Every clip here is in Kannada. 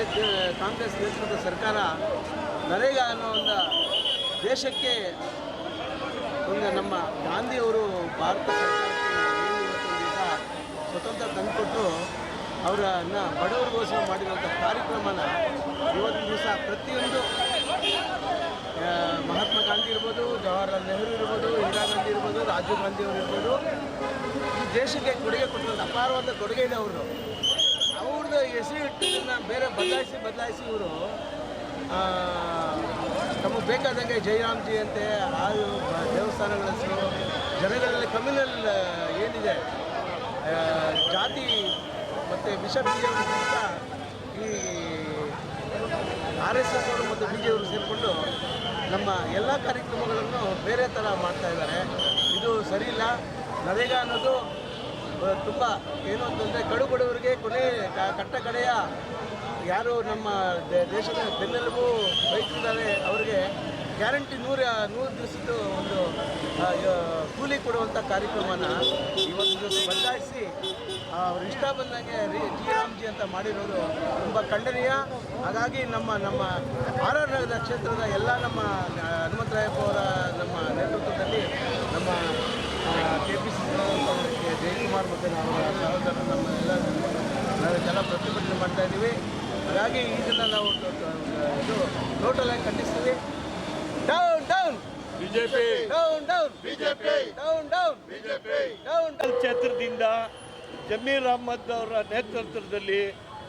ಕಾಂಗ್ರೆಸ್ ಕಾಂಗ್ರೆಸ್ ನೇತೃತ್ವದ ಸರ್ಕಾರ ನರೇಗಾ ಅನ್ನೋ ಒಂದು ದೇಶಕ್ಕೆ ಒಂದು ನಮ್ಮ ಗಾಂಧಿಯವರು ಭಾರತ ಸ್ವತಂತ್ರ ತಂದುಕೊಟ್ಟು ಅವರನ್ನ ಬಡವರಿಗೋಸ್ಕರ ಮಾಡಿರುವಂಥ ಕಾರ್ಯಕ್ರಮನ ಇವತ್ತಿನ ದಿವಸ ಪ್ರತಿಯೊಂದು ಮಹಾತ್ಮ ಗಾಂಧಿ ಇರ್ಬೋದು, ಜವಾಹರ್ಲಾಲ್ ನೆಹರು ಇರ್ಬೋದು, ಇಂದಿರಾ ಗಾಂಧಿ ಇರ್ಬೋದು, ರಾಜೀವ್ ಗಾಂಧಿ ಅವರು ಇರ್ಬೋದು, ಈ ದೇಶಕ್ಕೆ ಕೊಡುಗೆ ಕೊಟ್ಟಿರೋದು ಅಪಾರವಾದ ಕೊಡುಗೆ ಇದೆ ಅವ್ರದ್ದು ಅವ್ರದ್ದು ಹೆಸರು ಇಟ್ಟಿದ್ದನ್ನು ಬೇರೆ ಬದಲಾಯಿಸಿ ಬದಲಾಯಿಸಿ ಇವರು ನಮಗೆ ಬೇಕಾದಂಗೆ ಜಯರಾಮ್ಜಿ ಅಂತೆ, ಆ ದೇವಸ್ಥಾನಗಳ ಹೆಸರು, ಜನಗಳಲ್ಲಿ ಕಮ್ಯುನಲ್ ಏನಿದೆ ಜಾತಿ ಮತ್ತು ವಿಷ ಬೀಜಗಳಿಗಿಂತ ಈ ಆರ್ ಎಸ್ ಎಸ್ ಅವರು ಮತ್ತು ಬಿ ಸೇರಿಕೊಂಡು ನಮ್ಮ ಎಲ್ಲ ಕಾರ್ಯಕ್ರಮಗಳನ್ನು ಬೇರೆ ಥರ ಮಾಡ್ತಾ ಇದ್ದಾರೆ. ಇದು ಸರಿಯಿಲ್ಲ. ನರೇಗಾ ಅನ್ನೋದು ತುಂಬ ಏನು ಅಂತಂದರೆ ಕಡು ಬಡವರಿಗೆ ಕೊನೆ ಕಟ್ಟ ಕಡೆಯ ಯಾರು ನಮ್ಮ ದೇಶದ ಬೆನ್ನೆಲುಬು ರೈತರಿದ್ದಾರೆ ಅವರಿಗೆ ಗ್ಯಾರಂಟಿ ನೂರ, ನೂರು ದಿವಸದ್ದು ಒಂದು ಕೂಲಿ ಕೊಡುವಂಥ ಕಾರ್ಯಕ್ರಮನ ಇವತ್ತು ಬದಲಾಯಿಸಿ ಅವ್ರ ಇಷ್ಟ ಬಂದಂಗೆ ರೀ ಜಿ ರಾಮ್ಜಿ ಅಂತ ಮಾಡಿರೋದು ತುಂಬ ಖಂಡನೀಯ. ಹಾಗಾಗಿ ನಮ್ಮ ನಮ್ಮ ಆರ್ ಆರ್ ನಗರ ಕ್ಷೇತ್ರದ ಎಲ್ಲ ನಮ್ಮ ಹನುಮಂತರಾಯಪ್ಪ ಅವರ ನಮ್ಮ ನೇತೃತ್ವದಲ್ಲಿ ನಮ್ಮ ಕೆ ಪಿ ಸಿ ಜಯಕುಮಾರ್ ಮತ್ತು ನಾವು ಸಹೋದರ ನಮ್ಮ ಎಲ್ಲ ನಾವೆಲ್ಲ ಪ್ರತಿಭಟನೆ ಮಾಡ್ತಾ ಇದ್ದೀವಿ. ಹಾಗಾಗಿ ಇದನ್ನು ನಾವು ಇದು ಟೋಟಲ್ ಆಗಿ ಖಂಡಿಸ್ತೀವಿ. Down down BJP. Down down BJP. Down down BJP. Down down ಕ್ಷೇತ್ರದಿಂದ ಜಮೀರ್ ಅಹಮದ್ ಅವರ ನೇತೃತ್ವದಲ್ಲಿ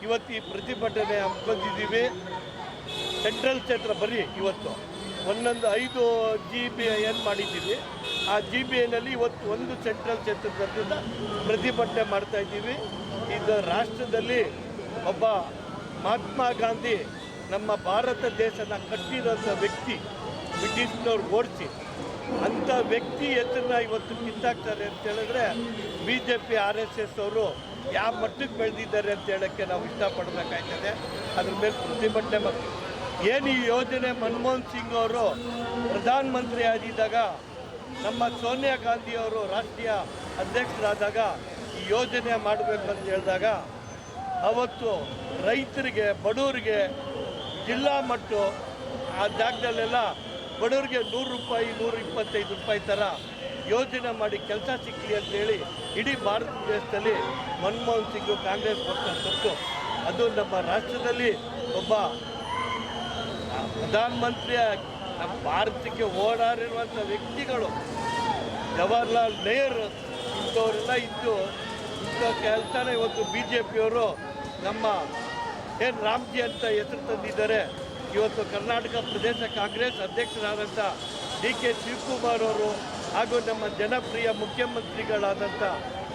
ಇವತ್ತು ಈ ಪ್ರತಿಭಟನೆ ಹಮ್ಮಿಕೊಂಡಿದ್ದೀವಿ ಸೆಂಟ್ರಲ್ ಕ್ಷೇತ್ರ ಬರೀ ಇವತ್ತು. ಒಂದೊಂದು ಐದು ಜಿ ಬಿ ಏನು ಮಾಡಿದ್ದೀವಿ. ಆ ಜಿ ಬಿ ಐನಲ್ಲಿ ಇವತ್ತು ಒಂದು ಸೆಂಟ್ರಲ್ ಕ್ಷೇತ್ರದಿಂದ ಪ್ರತಿಭಟನೆ ಮಾಡ್ತಾ ಇದ್ದೀವಿ. ಇದು ರಾಷ್ಟ್ರದಲ್ಲಿ ಒಬ್ಬ ಮಹಾತ್ಮ ಗಾಂಧಿ ನಮ್ಮ ಭಾರತ ದೇಶನ ಕಟ್ಟಿರೋಂಥ ವ್ಯಕ್ತಿ, ಬ್ರಿಟಿಷ್ನವ್ರು ಓಡಿಸಿ, ಅಂಥ ವ್ಯಕ್ತಿ ಹೆಸರನ್ನ ಇವತ್ತು ಕಿತ್ತಾಕ್ತಾರೆ ಅಂತ ಹೇಳಿದ್ರೆ B J P, R S S ಅವರು ಯಾವ ಮಟ್ಟಕ್ಕೆ ಬೆಳೆದಿದ್ದಾರೆ ಅಂತ ಹೇಳೋಕ್ಕೆ ನಾವು ಇಷ್ಟಪಡಬೇಕಾಗ್ತದೆ ಅದ್ರ ಮೇಲೆ ಪ್ರತಿಭಟನೆ ಮಾಡ್ತೀವಿ. ಏನು ಈ ಯೋಜನೆ ಮನಮೋಹನ್ ಸಿಂಗ್ ಅವರು ಪ್ರಧಾನಮಂತ್ರಿ ಆಗಿದ್ದಾಗ ನಮ್ಮ ಸೋನಿಯಾ ಗಾಂಧಿ ಅವರು ರಾಷ್ಟ್ರೀಯ ಅಧ್ಯಕ್ಷರಾದಾಗ ಈ ಯೋಜನೆ ಮಾಡಬೇಕಂತ ಹೇಳಿದಾಗ ಅವತ್ತು ರೈತರಿಗೆ, ಬಡವರಿಗೆ ಜಿಲ್ಲಾ ಮಟ್ಟ ಆ ಜಾಗದಲ್ಲೆಲ್ಲ ಬಡವರಿಗೆ ನೂರು ರೂಪಾಯಿ, ನೂರ ಇಪ್ಪತ್ತೈದು ರೂಪಾಯಿ ಥರ ಯೋಜನೆ ಮಾಡಿ ಕೆಲಸ ಸಿಕ್ಕಲಿ ಅಂತೇಳಿ ಇಡೀ ಭಾರತ ದೇಶದಲ್ಲಿ ಮನಮೋಹನ್ ಸಿಂಗ್ ಕಾಂಗ್ರೆಸ್ ಪಕ್ಷ ಅದು ನಮ್ಮ ರಾಷ್ಟ್ರದಲ್ಲಿ ಒಬ್ಬ ಪ್ರಧಾನಮಂತ್ರಿಯ ನಮ್ಮ ಭಾರತಕ್ಕೆ ಓಡಾಡಿರುವಂಥ ವ್ಯಕ್ತಿಗಳು ಜವಾಹರ್ಲಾಲ್ ನೆಹರು ಇಂಥವರೆಲ್ಲ ಇದ್ದು ಇಂಥ ಕೆಲಸನ ಇವತ್ತು ಬಿ ಜೆ ಪಿಯವರು ನಮ್ಮ ಏನು ರಾಮ್ಜಿ ಅಂತ ಹೆಸರು ತಂದಿದ್ದಾರೆ. ಇವತ್ತು ಕರ್ನಾಟಕ ಪ್ರದೇಶ ಕಾಂಗ್ರೆಸ್ ಅಧ್ಯಕ್ಷರಾದಂಥ ಡಿ ಕೆ ಶಿವಕುಮಾರ್ ಅವರು ಹಾಗೂ ನಮ್ಮ ಜನಪ್ರಿಯ ಮುಖ್ಯಮಂತ್ರಿಗಳಾದಂಥ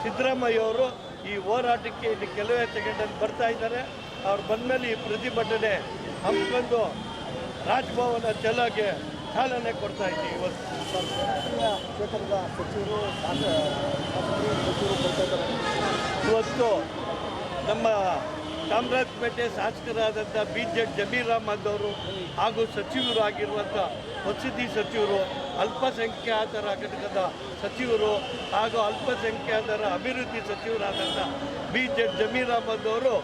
ಸಿದ್ದರಾಮಯ್ಯ ಅವರು ಈ ಹೋರಾಟಕ್ಕೆ ಇಲ್ಲಿ ಕೆಲವೇ ಸೆಕೆಂಡಲ್ಲಿ ಬರ್ತಾ ಇದ್ದಾರೆ. ಅವ್ರು ಬಂದಮೇಲೆ ಈ ಪ್ರತಿಭಟನೆ ಹಮ್ಮಿಕೊಂಡು ರಾಜಭವನ ಚಲಗೆ ಚಾಲನೆ ಕೊಡ್ತಾ ಇದ್ದೀವಿ ಇವತ್ತು. ಸಚಿವರು ಇವತ್ತು ನಮ್ಮ ಚಾಮರಾಜಪೇಟೆ ಶಾಸಕರಾದಂಥ ಬಿ ಜೆ ಜಮೀರ್ ಅಹಮದ್ ಅವರು ಹಾಗೂ ಸಚಿವರು ಆಗಿರುವಂಥ ವಸತಿ ಸಚಿವರು, ಅಲ್ಪಸಂಖ್ಯಾತರ ಘಟಕದ ಸಚಿವರು ಹಾಗೂ ಅಲ್ಪಸಂಖ್ಯಾತರ ಅಭಿವೃದ್ಧಿ ಸಚಿವರಾದಂಥ ಬಿ ಜೆ ಜಮೀರ್ ಅಹಮದ್ ಅವರು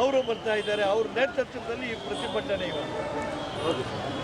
ಅವರು ಬರ್ತಾ ಇದ್ದಾರೆ. ಅವ್ರ ನೇತೃತ್ವದಲ್ಲಿ ಈ ಪ್ರತಿಭಟನೆ ಇವತ್ತು. ಓಕೆ